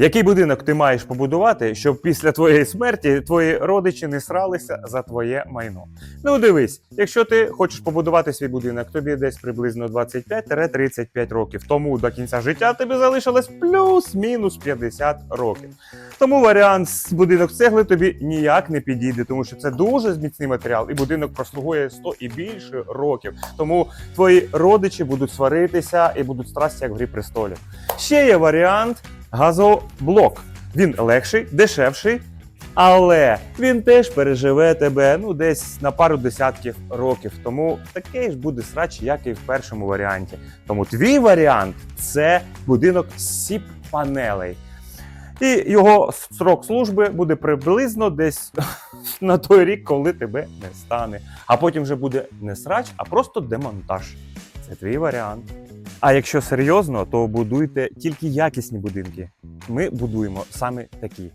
Який будинок ти маєш побудувати, щоб після твоєї смерті твої родичі не сралися за твоє майно? Ну дивись, якщо ти хочеш побудувати свій будинок, тобі десь приблизно 25-35 років. Тому до кінця життя тобі залишилось плюс-мінус 50 років. Тому варіант з будинок цегли тобі ніяк не підійде, тому що це дуже міцний матеріал, і будинок прослугує 100 і більше років. Тому твої родичі будуть сваритися і будуть страсті, як в грі престолів. Ще є варіант газоблок. Він легший, дешевший, але він теж переживе тебе ну десь на пару десятків років. Тому такий ж буде срач, як і в першому варіанті. Тому твій варіант це будинок сіп панелей. І його срок служби буде приблизно десь на той рік, коли тебе не стане. А потім вже буде не срач, а просто демонтаж. Це твій варіант. А якщо серйозно, то будуйте тільки якісні будинки. Ми будуємо саме такі.